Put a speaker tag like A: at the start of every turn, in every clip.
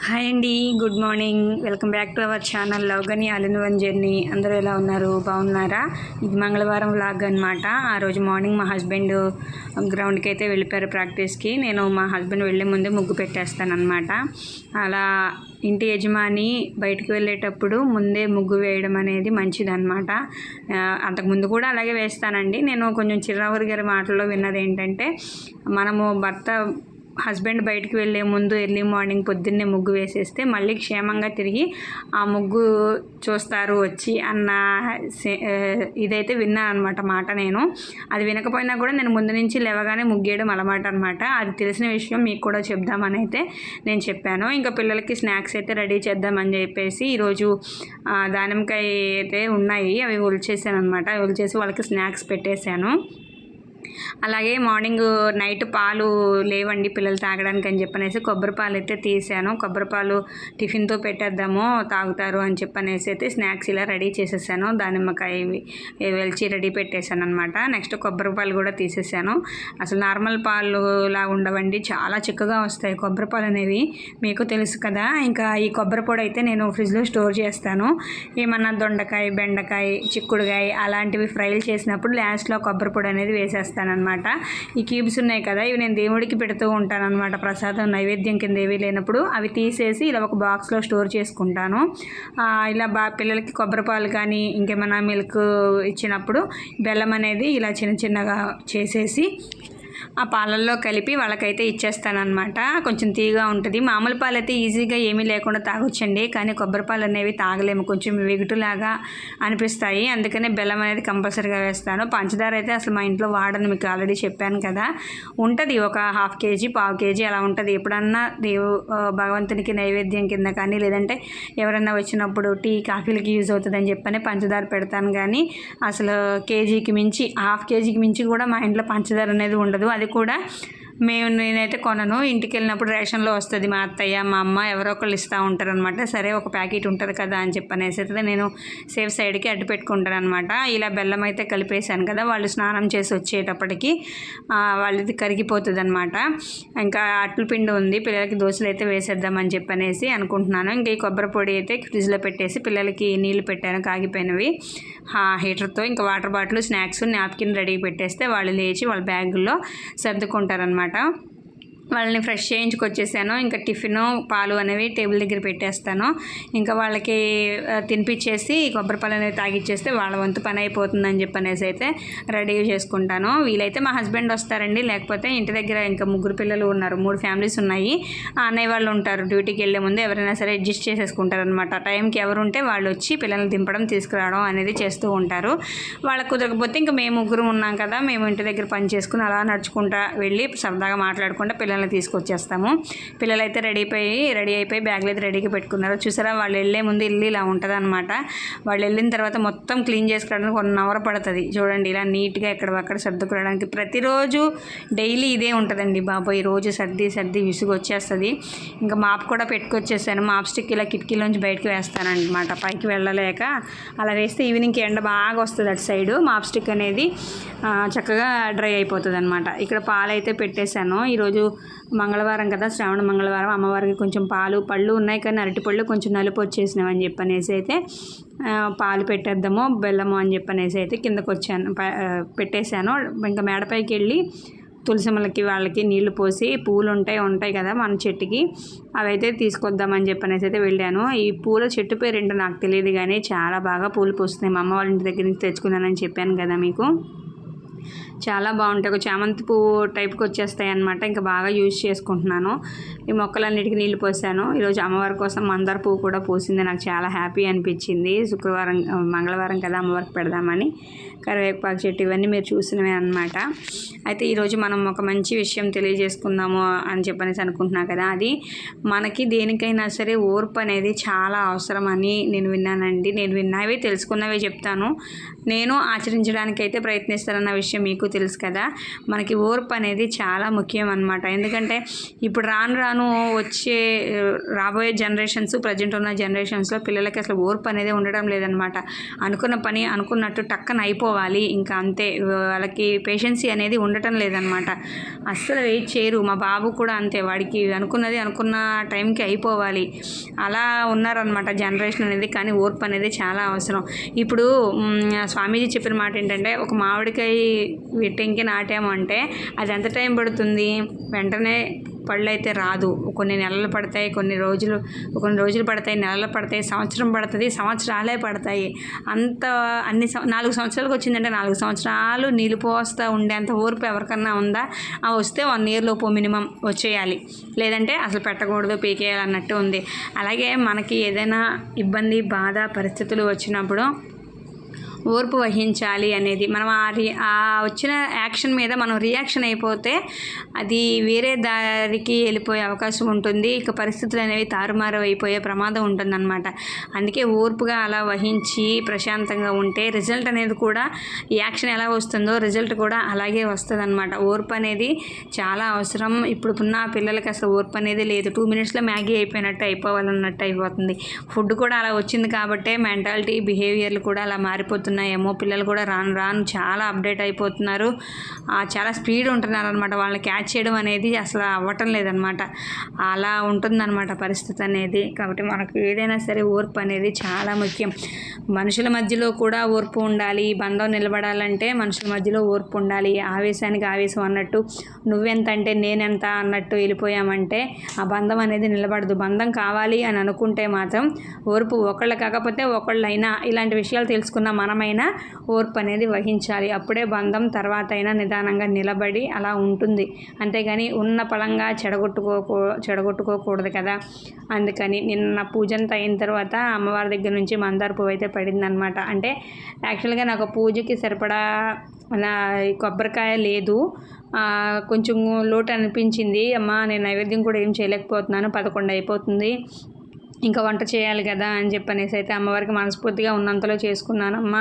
A: Hi అండి good morning. Welcome back to our channel లవ్గని అలిన్ one journey. అందరూ ఎలా ఉన్నారు? బాగున్నారా? ఇది మంగళవారం వ్లాగ్ అనమాట ఆ రోజు మార్నింగ్ మా హస్బెండ్ గ్రౌండ్కి అయితే వెళ్ళిపోయారు ప్రాక్టీస్కి నేను మా హస్బెండ్ వెళ్ళే ముందే ముగ్గు పెట్టేస్తాను అనమాట అలా ఇంటి యజమాని బయటకు వెళ్ళేటప్పుడు ముందే ముగ్గు వేయడం అనేది మంచిదన్నమాట. అంతకుముందు కూడా అలాగే వేస్తానండి. నేను కొంచెం చిరావురి గారి మాటల్లో విన్నది ఏంటంటే మనము భర్త హస్బెండ్ బయటికి వెళ్ళే ముందు ఎర్లీ మార్నింగ్ పొద్దున్నే ముగ్గు వేసేస్తే మళ్ళీ క్షేమంగా తిరిగి ఆ ముగ్గు చూస్తారు వచ్చి అన్న సే- ఇదైతే విన్నాను అనమాట మాట నేను. అది వినకపోయినా కూడా నేను ముందు నుంచి లేవగానే ముగ్గేయడం అలవాటు అనమాట అది తెలిసిన విషయం మీకు కూడా చెప్దామని అయితే నేను చెప్పాను. ఇంకా పిల్లలకి స్నాక్స్ అయితే రెడీ చేద్దామని చెప్పేసి ఈరోజు దానిమ్మకాయ అయితే ఉన్నాయి. అవి ఒలిచేసాను అనమాట ఒలిచేసి వాళ్ళకి స్నాక్స్ పెట్టేశాను. అలాగే మార్నింగ్ నైట్ పాలు లేవండి పిల్లలు తాగడానికి అని చెప్పనేసి కొబ్బరి పాలు అయితే తీసాను. కొబ్బరి పాలు టిఫిన్తో పెట్టేద్దాము తాగుతారు అని చెప్పనేసి అయితే స్నాక్స్ ఇలా రెడీ చేసేసాను. దానిమ్మకాయ వెలిచి రెడీ పెట్టేశాను అనమాట నెక్స్ట్ కొబ్బరి పాలు కూడా తీసేసాను. అసలు నార్మల్ పాలు లా ఉండవండి. చాలా చిక్కగా వస్తాయి కొబ్బరి పాలు అనేవి. మీకు తెలుసు కదా ఇంకా ఈ కొబ్బరి పొడి అయితే నేను ఫ్రిడ్జ్లో స్టోర్ చేస్తాను. ఏమన్నా దొండకాయ బెండకాయ చిక్కుడుకాయ అలాంటివి ఫ్రైలు చేసినప్పుడు లాస్ట్లో కొబ్బరి పొడి అనేది వేసేస్తానమాట ఈ క్యూబ్స్ ఉన్నాయి కదా ఇవి నేను దేవుడికి పెడుతూ ఉంటాను అనమాట ప్రసాదం నైవేద్యం కింద ఏవి లేనప్పుడు అవి తీసేసి ఇలా ఒక బాక్స్లో స్టోర్ చేసుకుంటాను. ఇలా బా పిల్లలకి కొబ్బరి పాలు కానీ ఇంకేమైనా మిల్క్ ఇచ్చినప్పుడు బెల్లం అనేది ఇలా చిన్న చిన్నగా చేసేసి ఆ పాలల్లో కలిపి వాళ్ళకైతే ఇచ్చేస్తానమాట కొంచెం తీగా ఉంటుంది. మామూలు పాలు అయితే ఈజీగా ఏమీ లేకుండా తాగొచ్చండి. కానీ కొబ్బరి పాలు అనేవి తాగలేము. కొంచెం వెగుటులాగా అనిపిస్తాయి. అందుకనే బెల్లం అనేది కంపల్సరీగా వేస్తాను. పంచదార అయితే అసలు మా ఇంట్లో వాడను. మీకు ఆల్రెడీ చెప్పాను కదా. ఉంటుంది. ఒక హాఫ్ కేజీ పావు కేజీ అలా ఉంటుంది. ఎప్పుడన్నా దేవు భగవంతునికి నైవేద్యం కింద కానీ లేదంటే ఎవరన్నా వచ్చినప్పుడు టీ కాఫీలకి యూజ్ అవుతుందని చెప్పని పంచదార పెడతాను. కానీ అసలు కేజీకి మించి హాఫ్ కేజీకి మించి కూడా మా ఇంట్లో పంచదార అనేది ఉండదు. అది కూడా మేము నేనైతే కొనను. ఇంటికి వెళ్ళినప్పుడు రేషన్లో వస్తుంది మా అత్తయ్య మా అమ్మ ఎవరో ఒకళ్ళు ఇస్తూ ఉంటారు అనమాట సరే ఒక ప్యాకెట్ ఉంటుంది కదా అని చెప్పనేసి అయితే నేను సేఫ్ సైడ్కి అడ్డు పెట్టుకుంటాను అనమాట ఇలా బెల్లం అయితే కలిపేశాను కదా వాళ్ళు స్నానం చేసి వచ్చేటప్పటికి వాళ్ళది కరిగిపోతుంది అనమాట ఇంకా అట్ల పిండి ఉంది పిల్లలకి దోశలు అయితే వేసేద్దామని చెప్పనేసి అనుకుంటున్నాను. ఇంకా ఈ కొబ్బరి పొడి అయితే ఫ్రిడ్జ్లో పెట్టేసి పిల్లలకి నీళ్ళు పెట్టాను కాగిపోయినవి. హీటర్తో ఇంకా water bottle snacks napkin ready పెట్టేస్తే వాళ్ళు లేచి వాళ్ళ బ్యాగుల్లో సర్దుకుంటారనమాట అనమాట వాళ్ళని ఫ్రెష్ చేయించుకొచ్చేసాను. ఇంకా టిఫిన్ పాలు అనేవి టేబుల్ దగ్గర పెట్టేస్తాను. ఇంకా వాళ్ళకి తినిపించేసి కొబ్బరి పాలు అనేవి తాగిచ్చేస్తే వాళ్ళ వంతు పని అయిపోతుందని చెప్పనేసి అయితే రెడీ చేసుకుంటాను. వీలైతే మా హస్బెండ్ వస్తారండి. లేకపోతే ఇంటి దగ్గర ఇంకా ముగ్గురు పిల్లలు ఉన్నారు. మూడు ఫ్యామిలీస్ ఉన్నాయి. అన్నయ్య వాళ్ళు ఉంటారు. డ్యూటీకి వెళ్ళే ముందు ఎవరైనా సరే అడ్జస్ట్ చేసేసుకుంటారు అనమాట టైంకి ఎవరు ఉంటే వాళ్ళు వచ్చి పిల్లల్ని దింపడం తీసుకురావడం అనేది చేస్తూ ఉంటారు. వాళ్ళకు కుదరకపోతే ఇంకా మేము ముగ్గురు ఉన్నాం కదా మేము ఇంటి దగ్గర పని చేసుకుని అలా నడుచుకుంటా వెళ్ళి సరదాగా మాట్లాడుకుంటా పిల్లల్ని తీసుకొచ్చేస్తాము. పిల్లలు అయితే రెడీ అయిపోయి రెడీ అయిపోయి బ్యాగ్లు అయితే రెడీగా పెట్టుకున్నారు. చూసారా వాళ్ళు వెళ్ళే ముందు ఇల్లు ఇలా ఉంటుంది అనమాట వాళ్ళు వెళ్ళిన తర్వాత మొత్తం క్లీన్ చేసుకోవడానికి వన్ అవర్ పడుతుంది. చూడండి ఇలా నీట్గా ఎక్కడక్కడ సర్దుకోవడానికి ప్రతిరోజు డైలీ ఇదే ఉంటుందండి బాబోయ్. రోజు సర్ది సర్ది విసుగు వచ్చేస్తుంది. ఇంకా మాప్ కూడా పెట్టుకొచ్చేసాను. మాప్ స్టిక్ ఇలా కిటికీలోంచి బయటకు వేస్తానమాట పైకి వెళ్ళలేక అలా వేస్తే ఈవినింగ్కి ఎండ బాగా వస్తుంది అటు సైడు. మాప్ స్టిక్ అనేది చక్కగా డ్రై అయిపోతుంది అనమాట ఇక్కడ పాలు అయితే పెట్టేశాను. ఈరోజు మంగళవారం కదా శ్రావణ మంగళవారం అమ్మవారికి కొంచెం పాలు పళ్ళు ఉన్నాయి కానీ అరటిపళ్ళు కొంచెం నలుపు వచ్చేసినవి అని చెప్పనేసి అయితే పాలు పెట్టేద్దాము బెల్లము అని చెప్పనేసి అయితే కిందకు వచ్చాను ప- పెట్టేశాను. ఇంకా మేడపైకి వెళ్ళి తులసిమలకి వాళ్ళకి నీళ్ళు పోసి పూలు ఉంటాయి ఉంటాయి కదా మన చెట్టుకి అవైతే తీసుకొద్దామని చెప్పనేసి అయితే వెళ్ళాను. ఈ పూల చెట్టు పేరు ఏంటో నాకు తెలియదు కానీ చాలా బాగా పూలు పూస్తున్నాయి. మా అమ్మ వాళ్ళ ఇంటి దగ్గర నుంచి తెచ్చుకున్నానని చెప్పాను కదా మీకు. చాలా బాగుంటాయి. ఒక చామంతి పువ్వు టైప్కి వచ్చేస్తాయి అనమాట ఇంకా బాగా యూజ్ చేసుకుంటున్నాను. ఈ మొక్కలన్నిటికీ నీళ్ళు పోసాను. ఈరోజు అమ్మవారి కోసం మందార పువ్వు కూడా పూసింది. నాకు చాలా హ్యాపీ అనిపించింది. శుక్రవారం మంగళవారం కదా అమ్మవారికి పెడదామని. కరివేపాకు చెట్టు ఇవన్నీ మీరు చూసినవే అనమాట అయితే ఈరోజు మనం ఒక మంచి విషయం తెలియజేసుకుందాము అని చెప్పనేసి అనుకుంటున్నా కదా అది. మనకి దేనికైనా సరే ఓర్పు అనేది చాలా అవసరం అని నేను విన్నానండి. నేను విన్నవే తెలుసుకున్నవే చెప్తాను. నేను ఆచరించడానికైతే ప్రయత్నిస్తానన్న విషయం మీకు తెలుసు కదా. మనకి ఓర్పు అనేది చాలా ముఖ్యం అనమాట ఎందుకంటే ఇప్పుడు రాను రాను వచ్చే రాబోయే జనరేషన్స్ ప్రజెంట్ ఉన్న జనరేషన్స్లో పిల్లలకి అసలు ఓర్పు అనేది ఉండడం లేదనమాట అనుకున్న పని అనుకున్నట్టు టక్కన అయిపోవాలి. ఇంకా అంతే. వాళ్ళకి పేషెన్సీ అనేది ఉండటం లేదనమాట అస్సలు వెయిట్ చేయరు. మా బాబు కూడా అంతే. వాడికి అనుకున్నది అనుకున్న టైంకి అయిపోవాలి. అలా ఉన్నారనమాట జనరేషన్ అనేది. కానీ ఓర్పు అనేది చాలా అవసరం. ఇప్పుడు స్వామీజీ చెప్పిన మాట ఏంటంటే ఒక మామిడికాయ పెట్టింకి నాటామంటే అది ఎంత టైం పడుతుంది? వెంటనే పళ్ళు అయితే రాదు. కొన్ని నెలలు పడతాయి కొన్ని రోజులు కొన్ని రోజులు పడతాయి నెలలు పడతాయి సంవత్సరం పడుతుంది సంవత్సరాలే పడతాయి. అంత అన్ని నాలుగు సంవత్సరాలకు వచ్చిందంటే నాలుగు సంవత్సరాలు నీళ్ళు పోస్తూ ఉండేంత ఓర్పు ఎవరికన్నా ఉందా? ఆ వస్తే వన్ ఇయర్ లోపు మినిమం వచ్చేయాలి. లేదంటే అసలు పెట్టకూడదు పీకేయాలి అన్నట్టు ఉంది. అలాగే మనకి ఏదైనా ఇబ్బంది బాధ పరిస్థితులు వచ్చినప్పుడు ఓర్పు వహించాలి అనేది. మనం ఆ రి ఆ వచ్చిన యాక్షన్ మీద మనం రియాక్షన్ అయిపోతే అది వేరే దారికి వెళ్ళిపోయే అవకాశం ఉంటుంది. ఇక పరిస్థితులు అనేవి తారుమారు అయిపోయే ప్రమాదం ఉంటుందన్నమాట. అందుకే ఓర్పుగా అలా వహించి ప్రశాంతంగా ఉంటే రిజల్ట్ అనేది కూడా యాక్షన్ ఎలా వస్తుందో రిజల్ట్ కూడా అలాగే వస్తుంది అనమాట ఓర్పు అనేది చాలా అవసరం. ఇప్పుడున్న పిల్లలకి అసలు ఓర్పు అనేది లేదు. టూ మినిట్స్లో మ్యాగీ అయిపోయినట్టు అయిపోవాలన్నట్టు అయిపోతుంది. ఫుడ్ కూడా అలా వచ్చింది కాబట్టే మెంటాలిటీ బిహేవియర్లు కూడా అలా మారిపోతుంది అయిపోతున్నాయేమో పిల్లలు కూడా రాను రాను చాలా అప్డేట్ అయిపోతున్నారు. చాలా స్పీడ్ ఉంటున్నారు అనమాట వాళ్ళని క్యాచ్ చేయడం అనేది అసలు అవ్వటం లేదనమాట అలా ఉంటుందన్నమాట పరిస్థితి అనేది. కాబట్టి మనకు ఏదైనా సరే ఓర్పు అనేది చాలా ముఖ్యం. మనుషుల మధ్యలో కూడా ఓర్పు ఉండాలి. బంధం నిలబడాలంటే మనుషుల మధ్యలో ఓర్పు ఉండాలి. ఆవేశానికి ఆవేశం అన్నట్టు నువ్వెంత అంటే నేనెంత అన్నట్టు వెళ్ళిపోయామంటే ఆ బంధం అనేది నిలబడదు. బంధం కావాలి అని అనుకుంటే మాత్రం ఓర్పు ఒకళ్ళు కాకపోతే ఒకళ్ళైనా ఇలాంటి విషయాలు తెలుసుకున్న మనం మనమైనా ఓర్పు అనేది వహించాలి. అప్పుడే బంధం తర్వాత అయినా నిదానంగా నిలబడి అలా ఉంటుంది. అంతేగాని ఉన్న పలంగా చెడగొట్టుకోకూ చెడగొట్టుకోకూడదు కదా. అందుకని నిన్న పూజంతా అయిన తర్వాత అమ్మవారి దగ్గర నుంచి మందార పువ్వు అయితే పడిందనమాట అంటే యాక్చువల్గా నాకు పూజకి సరిపడా నా కొబ్బరికాయ లేదు. కొంచెం లోటు అనిపించింది. అమ్మ నేను నైవేద్యం కూడా ఏం చేయలేకపోతున్నాను. పదకొండు అయిపోతుంది. ఇంకా వంట చేయాలి కదా అని చెప్పనేసి అయితే అమ్మవారికి మనస్ఫూర్తిగా ఉన్నంతలో చేసుకున్నాను అమ్మ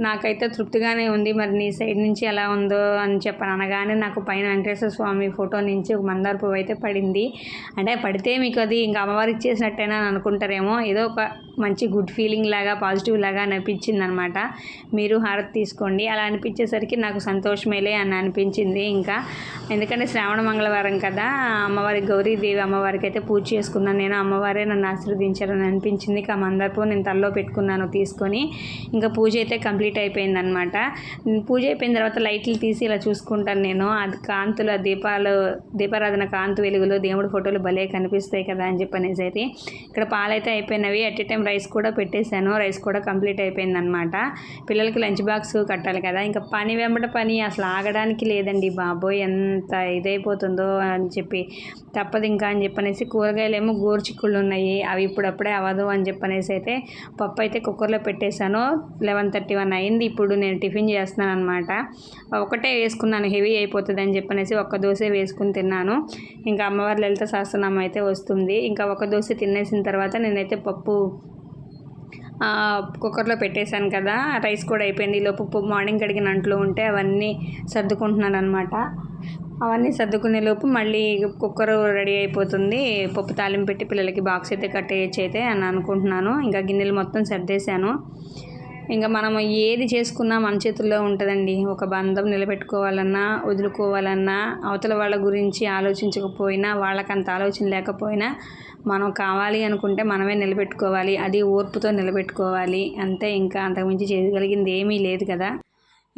A: నాకైతే తృప్తిగానే ఉంది. మరి నీ సైడ్ నుంచి ఎలా ఉందో అని చెప్పాను అనగానే నాకు పైన వెంకటేశ్వర స్వామి ఫోటో నుంచి ఒక మందార పువ్వు అయితే పడింది. అంటే పడితే మీకు అది ఇంకా అమ్మవారికి ఇచ్చేసినట్టేనా అని అనుకుంటారేమో. ఏదో ఒక మంచి గుడ్ ఫీలింగ్ లాగా పాజిటివ్ లాగా అనిపించింది అనమాట మీరు హారతి తీసుకోండి. అలా అనిపించేసరికి నాకు సంతోషమేలే అని అనిపించింది ఇంకా. ఎందుకంటే శ్రావణ మంగళవారం కదా అమ్మవారి గౌరీదేవి అమ్మవారికి అయితే పూజ చేసుకున్నాను. నేను అమ్మవారే నన్ను ఆశీర్వదించారని అనిపించింది. ఇక మందారపు నేను తల్లో పెట్టుకున్నాను తీసుకొని. ఇంకా పూజ అయితే కంప్లీట్ అయిపోయింది అనమాట పూజ అయిపోయిన తర్వాత లైట్లు తీసి ఇలా చూసుకుంటాను నేను. అది కాంతుల దీపాలు దీపారాధన కాంతు వెలుగులో దేవుడి ఫోటోలు భలే కనిపిస్తాయి కదా అని చెప్పనేసి అయితే. ఇక్కడ పాలైతే అయిపోయినవి. అట్ టైం రైస్ కూడా పెట్టేశాను. రైస్ కూడా కంప్లీట్ అయిపోయిందనమాట పిల్లలకి లంచ్ బాక్స్ కట్టాలి కదా. ఇంకా పని వెంబట పని అసలు ఆగడానికి లేదండి బాబోయ్. ఎంత ఇదైపోతుందో అని చెప్పి. తప్పదు ఇంకా అని చెప్పనేసి కూరగాయలు ఏమో గోరుచిక్కుళ్ళు ఉన్నాయి. అవి ఇప్పుడప్పుడే అవ్వదు అని చెప్పనేసి అయితే పప్పు అయితే కుక్కర్లో పెట్టేశాను. లెవెన్ థర్టీ వన్ అయింది. ఇప్పుడు నేను టిఫిన్ చేస్తున్నాను అనమాట ఒకటే వేసుకున్నాను. హెవీ అయిపోతుంది అని చెప్పనేసి ఒక్క దోశ వేసుకుని తిన్నాను. ఇంకా అమ్మవారి లలిత సహస్రనామం అయితే వస్తుంది. ఇంకా ఒక దోశ తినేసిన తర్వాత నేనైతే పప్పు కుక్కర్లో పెట్టేశాను కదా రైస్ కూడా అయిపోయింది. లోపు మార్నింగ్ కడిగిన అంట్లో ఉంటే అవన్నీ సర్దుకుంటున్నాను అనమాట అవన్నీ సర్దుకునే లోపు మళ్ళీ కుక్కర్ రెడీ అయిపోతుంది. పప్పు తాలింపు పెట్టి పిల్లలకి బాక్స్ అయితే కట్టేయచ్చు అయితే అని అనుకుంటున్నాను. ఇంకా గిన్నెలు మొత్తం సర్దేశాను. ఇంకా మనం ఏది చేసుకున్నా మన చేతుల్లో ఉంటుందండి. ఒక బంధం నిలబెట్టుకోవాలన్నా వదులుకోవాలన్నా అవతల వాళ్ళ గురించి ఆలోచించకపోయినా వాళ్ళకంత ఆలోచన లేకపోయినా మనం కావాలి అనుకుంటే మనమే నిలబెట్టుకోవాలి. అది ఓర్పుతో నిలబెట్టుకోవాలి. అంతే ఇంకా అంతకుమించి చేయగలిగింది ఏమీ లేదు కదా.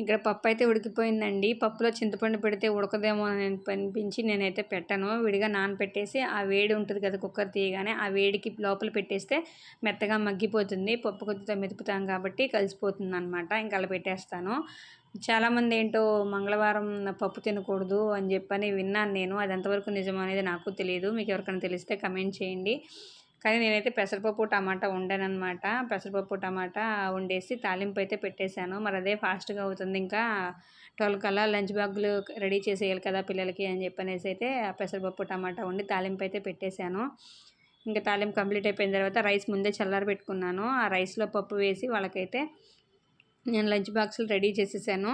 A: ఇక్కడ పప్పు అయితే ఉడికిపోయిందండి. పప్పులో చింతపండు పెడితే ఉడకదేమో అని అనిపించి నేనైతే పెట్టాను. విడిగా నానపెట్టేసి ఆ వేడి ఉంటుంది కదా కుక్కర్ తీయగానే ఆ వేడికి లోపల పెట్టేస్తే మెత్తగా మగ్గిపోతుంది. పప్పు కొద్దిగా మెతుకుతాం కాబట్టి కలిసిపోతుంది అనమాట ఇంకా అలా పెట్టేస్తాను. చాలామంది ఏంటో మంగళవారం పప్పు తినకూడదు అని చెప్పని విన్నాను నేను. అది ఎంతవరకు నిజం అనేది నాకు తెలియదు మీకు ఎవరికైనా తెలిస్తే కమెంట్ చేయండి. కానీ నేనైతే పెసరపప్పు టమాటా వండానమాట పెసరపప్పు టమాటా వండేసి తాలింపు అయితే పెట్టేశాను. మరి అదే ఫాస్ట్గా అవుతుంది. ఇంకా ట్వెల్వ్ కల్లా లంచ్ బాగులు రెడీ చేసేయాలి కదా పిల్లలకి అని చెప్పనేసి అయితే పెసరపప్పు టమాటా వండి తాలింపు అయితే పెట్టేశాను. ఇంకా తాలింపు కంప్లీట్ అయిపోయిన తర్వాత రైస్ ముందే చల్లారి పెట్టుకున్నాను. ఆ రైస్లో పప్పు వేసి వాళ్ళకైతే నేను లంచ్ బాక్సులు రెడీ చేసేసాను.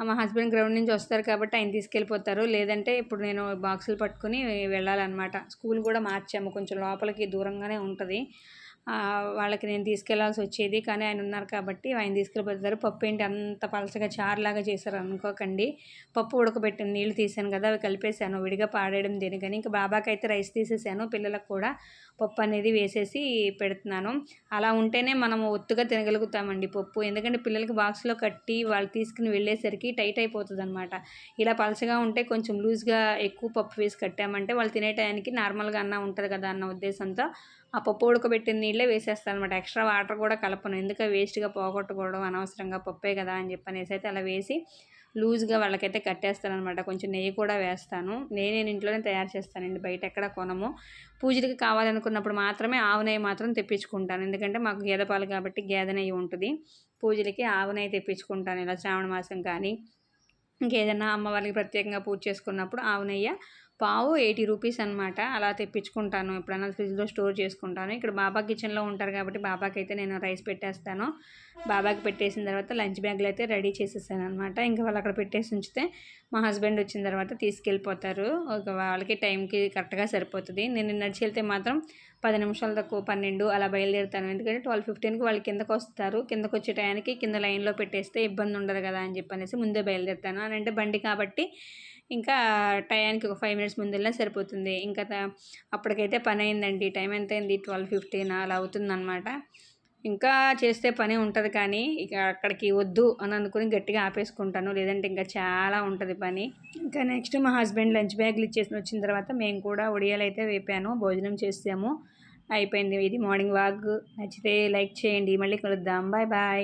A: మా హస్బెండ్ గ్రౌండ్ నుంచి వస్తారు కాబట్టి ఆయన తీసుకెళ్ళిపోతారు. లేదంటే ఇప్పుడు నేను బాక్సులు పట్టుకుని వెళ్ళాలన్నమాట. స్కూల్ కూడా మార్చాము. కొంచెం లోపలికి దూరంగానే ఉంటుంది. వాళ్ళకి నేను తీసుకెళ్ళాల్సి వచ్చేది. కానీ ఆయన ఉన్నారు కాబట్టి ఆయన తీసుకెళ్ళిపోతారు. పప్పు ఏంటి అంత పలచగా చారులాగా చేశారు అనుకోకండి. పప్పు ఉడకబెట్టిన నీళ్ళు తీసాను కదా అవి కలిపేసాను విడిగా పాడేయడం దేనికని. ఇంకా బాబాకి అయితే రైస్ తీసేసాను. పిల్లలకు కూడా పప్పు అనేది వేసేసి పెడుతున్నాను. అలా ఉంటేనే మనం ఒత్తుగా తినగలుగుతామండి పప్పు. ఎందుకంటే పిల్లలకి బాక్స్లో కట్టి వాళ్ళు తీసుకుని వెళ్ళేసరికి టైట్ అయిపోతుంది అనమాట ఇలా పలచగా ఉంటే కొంచెం లూజ్గా ఎక్కువ పప్పు వేసి కట్టామంటే వాళ్ళు తినే టయానికి నార్మల్గా అన్న ఉంటుంది కదా అన్న ఉద్దేశంతో ఆ పప్పు ఉడకబెట్టిన నీళ్ళే వేసేస్తాను అనమాట ఎక్స్ట్రా వాటర్ కూడా కలపను. ఎందుకంటే వేస్ట్గా పోగొట్టుకోవడం అనవసరంగా పప్పే కదా అని చెప్పనేసి అయితే అలా వేసి లూజ్గా వాళ్ళకైతే కట్టేస్తాను అనమాట కొంచెం నెయ్యి కూడా వేస్తాను. నెయ్యి నేను ఇంట్లోనే తయారు చేస్తానండి. బయట ఎక్కడ కొనము. పూజలకి కావాలనుకున్నప్పుడు మాత్రమే ఆవు నెయ్యి మాత్రం తెప్పించుకుంటాను. ఎందుకంటే మాకు గేదె పాలు కాబట్టి గేదె నెయ్యి ఉంటుంది. పూజలకి ఆవు నెయ్యి తెప్పించుకుంటాను. ఇలా శ్రావణ మాసం కానీ ఇంకేదైనా అమ్మవారికి ప్రత్యేకంగా పూజ చేసుకున్నప్పుడు ఆవు నెయ్యి పావు ఎయిటీ రూపీస్ అనమాట అలా తెప్పించుకుంటాను. ఎప్పుడైనా ఫ్రిడ్జ్లో స్టోర్ చేసుకుంటాను. ఇక్కడ బాబా కిచెన్లో ఉంటారు కాబట్టి బాబాకి అయితే నేను రైస్ పెట్టేస్తాను. బాబాకి పెట్టేసిన తర్వాత లంచ్ బ్యాగ్లు అయితే రెడీ చేసేసాను అనమాట ఇంకా వాళ్ళు అక్కడ పెట్టేసి ఉంచితే మా హస్బెండ్ వచ్చిన తర్వాత తీసుకెళ్ళిపోతారు. ఒక వాళ్ళకి టైంకి కరెక్ట్గా సరిపోతుంది. నేను నడిచి వెళ్తే మాత్రం పది నిమిషాల తక్కువ పన్నెండు అలా బయలుదేరుతాను. ఎందుకంటే ట్వెల్వ్ ఫిఫ్టీన్కి వాళ్ళు కిందకు వస్తారు. కిందకు వచ్చే టయానికి కింద లైన్లో పెట్టేస్తే ఇబ్బంది ఉండదు కదా అని చెప్పనేసి ముందే బయలుదేరుతాను. అని అంటే బండి కాబట్టి ఇంకా టయానికి ఒక ఫైవ్ మినిట్స్ ముందు వెళ్ళినా సరిపోతుంది. ఇంకా అప్పటికైతే పని అయిందండి టైం ఎంత అయింది ట్వెల్వ్ ఫిఫ్టీన్ అలా అవుతుందన్నమాట. ఇంకా చేస్తే పని ఉంటుంది కానీ ఇక అక్కడికి వద్దు అని అనుకుని గట్టిగా ఆపేసుకుంటాను. లేదంటే ఇంకా చాలా ఉంటుంది పని. ఇంకా నెక్స్ట్ మా హస్బెండ్ లంచ్ బ్యాగ్లు ఇచ్చేసి వచ్చిన తర్వాత మేము కూడా ఉడియాలు అయితే వేపాను. భోజనం చేసాము. అయిపోయింది. ఇది మార్నింగ్ వాక్ నచ్చితే లైక్ చేయండి. మళ్ళీ కలుద్దాం. Bye bye.